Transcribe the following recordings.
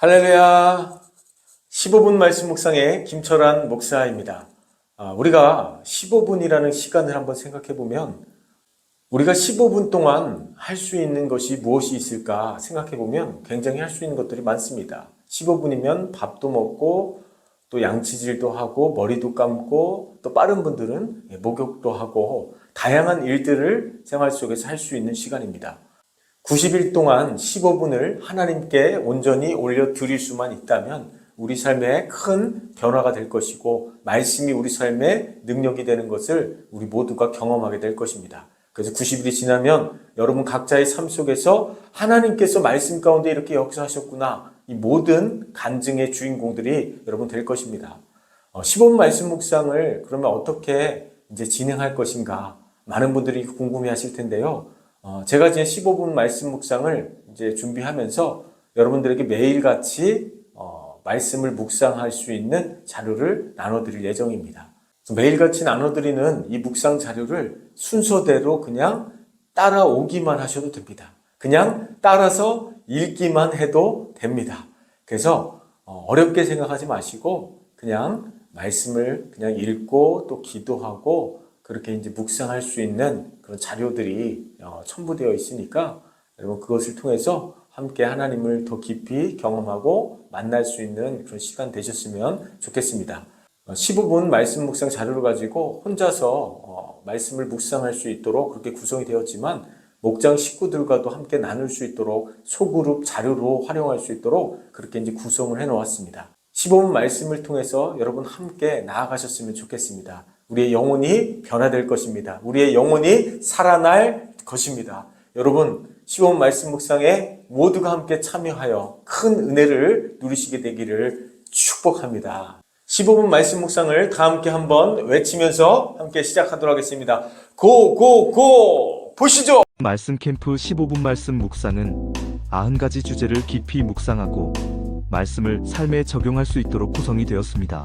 할렐루야. 15분 말씀 묵상의 김철환 목사입니다. 아, 우리가 15분이라는 시간을 한번 생각해 보면 우리가 15분 동안 할 수 있는 것이 무엇이 있을까 생각해 보면 굉장히 할 수 있는 것들이 많습니다. 15분이면 밥도 먹고 또 양치질도 하고 머리도 감고 또 빠른 분들은 예, 목욕도 하고 다양한 일들을 생활 속에서 할 수 있는 시간입니다. 90일 동안 15분을 하나님께 온전히 올려 드릴 수만 있다면 우리 삶에 큰 변화가 될 것이고 말씀이 우리 삶의 능력이 되는 것을 우리 모두가 경험하게 될 것입니다. 그래서 90일이 지나면 여러분 각자의 삶 속에서 하나님께서 말씀 가운데 이렇게 역사하셨구나. 이 모든 간증의 주인공들이 여러분 될 것입니다. 15분 말씀 묵상을 그러면 어떻게 이제 진행할 것인가? 많은 분들이 궁금해 하실 텐데요. 어, 제가 이제 15분 말씀 묵상을 이제 준비하면서 여러분들에게 매일같이 어, 말씀을 묵상할 수 있는 자료를 나눠드릴 예정입니다. 매일같이 나눠드리는 이 묵상 자료를 순서대로 그냥 따라오기만 하셔도 됩니다. 그냥 따라서 읽기만 해도 됩니다. 그래서 어, 어렵게 생각하지 마시고 그냥 말씀을 그냥 읽고 또 기도하고 그렇게 이제 묵상할 수 있는 그런 자료들이 어, 첨부되어 있으니까 여러분 그것을 통해서 함께 하나님을 더 깊이 경험하고 만날 수 있는 그런 시간 되셨으면 좋겠습니다. 어, 15분 말씀 묵상 자료를 가지고 혼자서 어, 말씀을 묵상할 수 있도록 그렇게 구성이 되었지만 목장 식구들과도 함께 나눌 수 있도록 소그룹 자료로 활용할 수 있도록 그렇게 이제 구성을 해 놓았습니다. 15분 말씀을 통해서 여러분 함께 나아가셨으면 좋겠습니다. 우리의 영혼이 변화될 것입니다. 우리의 영혼이 살아날 것입니다. 여러분, 15분 말씀 묵상에 모두가 함께 참여하여 큰 은혜를 누리시게 되기를 축복합니다. 15분 말씀 묵상을 다 함께 한번 외치면서 함께 시작하도록 하겠습니다. 고, 고, 고! 보시죠! 말씀 캠프 15분 말씀 묵상은 90가지 주제를 깊이 묵상하고 말씀을 삶에 적용할 수 있도록 구성이 되었습니다.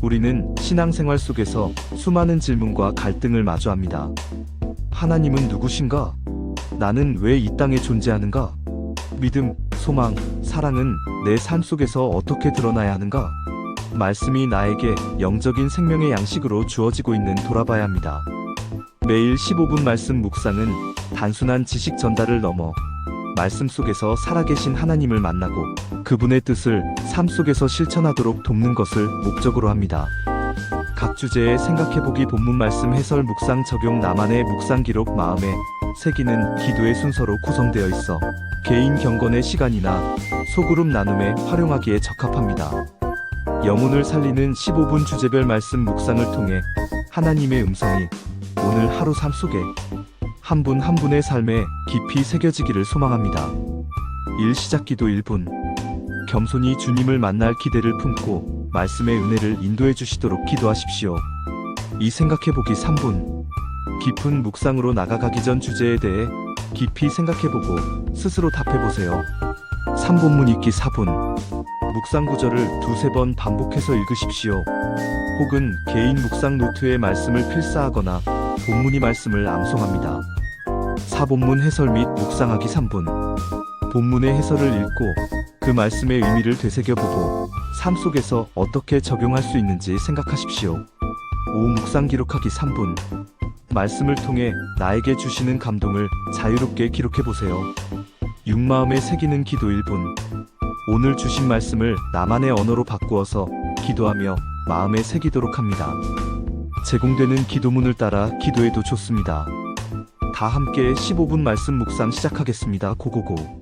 우리는 신앙생활 속에서 수많은 질문과 갈등을 마주합니다. 하나님은 누구신가? 나는 왜 이 땅에 존재하는가? 믿음, 소망, 사랑은 내 삶 속에서 어떻게 드러나야 하는가? 말씀이 나에게 영적인 생명의 양식으로 주어지고 있는 돌아봐야 합니다. 매일 15분 말씀 묵상은 단순한 지식 전달을 넘어 말씀 속에서 살아계신 하나님을 만나고 그분의 뜻을 삶 속에서 실천하도록 돕는 것을 목적으로 합니다. 각 주제에 생각해보기 본문 말씀 해설 묵상 적용 나만의 묵상 기록 마음에 새기는 기도의 순서로 구성되어 있어 개인 경건의 시간이나 소그룹 나눔에 활용하기에 적합합니다. 영혼을 살리는 15분 주제별 말씀 묵상을 통해 하나님의 음성이 오늘 하루 삶 속에 한 분 한 분의 삶에 깊이 새겨지기를 소망합니다. 일 시작 기도 1분. 겸손히 주님을 만날 기대를 품고 말씀의 은혜를 인도해 주시도록 기도하십시오. 이 생각해 보기 3분. 깊은 묵상으로 나가가기 전 주제에 대해 깊이 생각해 보고 스스로 답해 보세요. 3본문 읽기 4분. 묵상 구절을 두세 번 반복해서 읽으십시오. 혹은 개인 묵상 노트에 말씀을 필사하거나 본문이 말씀을 암송합니다. 사본문 해설 및 묵상하기 3분. 본문의 해설을 읽고 그 말씀의 의미를 되새겨보고 삶 속에서 어떻게 적용할 수 있는지 생각하십시오. 오후 묵상 기록하기 3분. 말씀을 통해 나에게 주시는 감동을 자유롭게 기록해보세요. 육마음에 새기는 기도 1분. 오늘 주신 말씀을 나만의 언어로 바꾸어서 기도하며 마음에 새기도록 합니다. 제공되는 기도문을 따라 기도해도 좋습니다. 다 함께 15분 말씀 묵상 시작하겠습니다. 고고고.